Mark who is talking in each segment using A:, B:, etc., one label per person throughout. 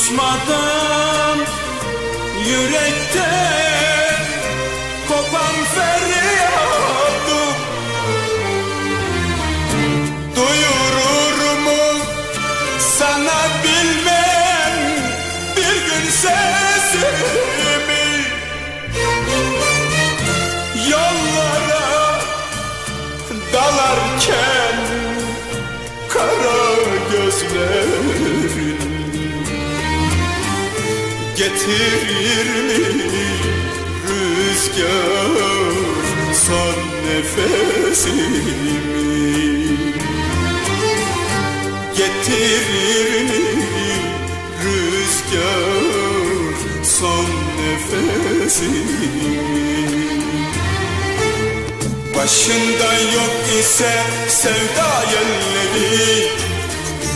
A: Susmadan yürekte kopan feryadım Duyurur mu sana bilmem bir gün sesimi? Yollara dalarken kara gözlerin Getirir mi rüzgar son nefesimi. Getirir mi rüzgar son nefesimi. Başında yok ise sevda yelleri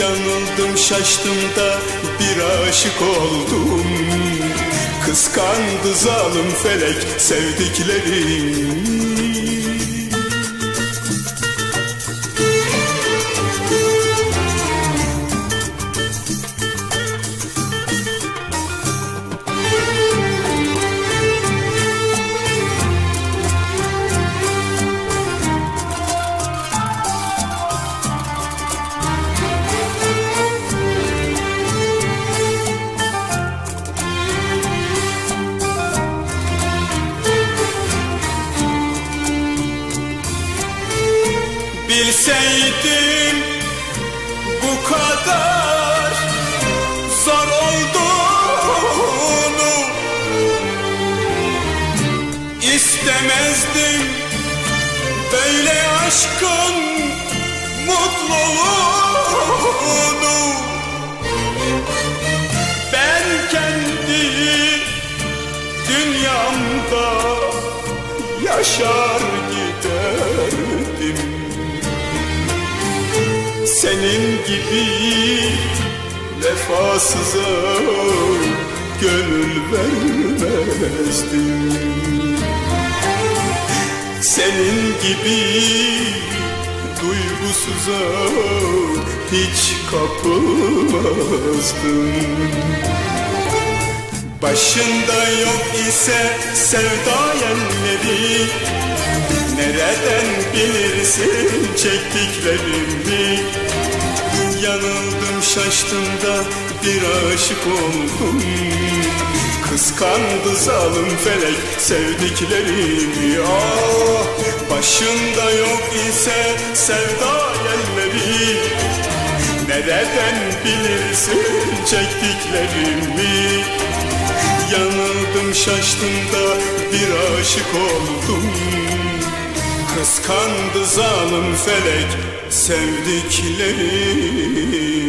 A: Yanıldım şaştım da bir aşık oldum. Kıskandı zalim felek sevdiklerimi Bilseydim bu kadar zor olduğunu istemezdim. Böyle aşkın mutluluğunu ben kendi dünyamda yaşar senin gibi vefasıza gönül vermezdim. Senin gibi duygusuza hiç kapılmazdım. Başında yok ise sevda yerleri Nereden bilirsin çektiklerimi Yanıldım şaştım da bir aşık oldum. Kıskandı zalim felek sevdiklerimi Ah başında yok ise sevda yerleri Nereden bilirsin çektiklerimi Yanıldım şaştım da bir aşık oldum Kıskandı zalim felek sevdiklerimi